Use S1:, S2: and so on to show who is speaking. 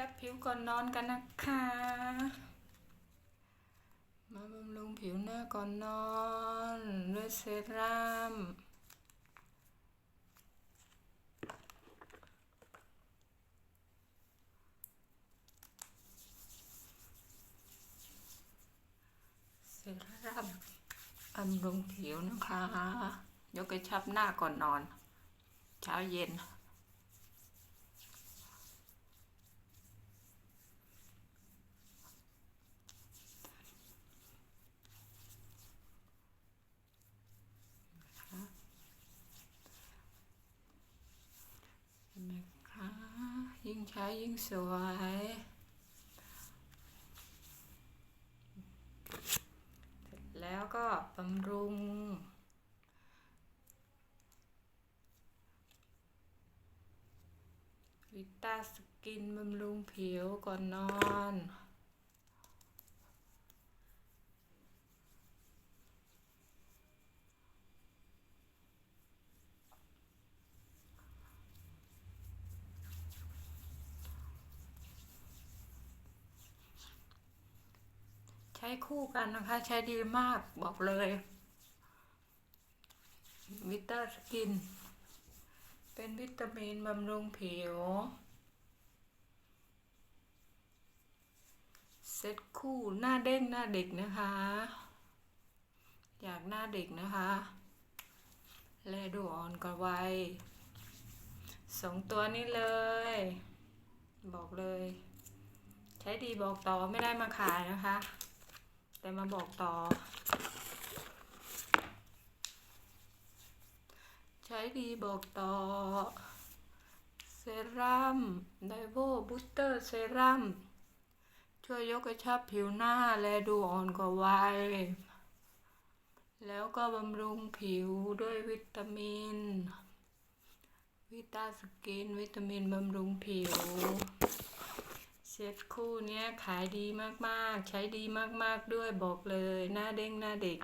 S1: และผิวก่อนนอนกันนะคะ มาบำรุงผิวหน้าก่อนนอนด้วยเซรั่มเซรั่มบำรุงผิวนะคะ ยกกระชับหน้าก่อนนอน เช้าเย็น เห็นไหมคะ ใช้ยิ่งสวย เสร็จแล้วก็บำรุง วิตาสกินบำรุงผิวก่อนนอน ช้คู่กันนะคะ ใช้ดีมากบอกเลยวิตาสกิน เป็นวิตามินบำรุงผิว เซ็ตคู่หน้าเด้งหน้าเด็กนะคะ อยากหน้าเด็กนะคะแลดูอ่อนกว่าวัยสองตัวนี้เลย บอกเลย ใช้ดีบอกต่อไม่ได้มาขายนะคะ แต่มาบอกต่อ ใช้ดีบอกต่อ เซรั่มไดโวบูสเตอร์เซรั่มช่วยยกกระชับผิวหน้าและดูอ่อนกว่าวัย แล้วก็บำรุงผิวด้วยวิตามิน วิตาสกิน วิตามินบำรุงผิว เซ็ตคู่เนี้ยขายดีมากๆ ใช้ดีมากๆด้วยบอกเลย หน้าเด้งหน้าเด็ก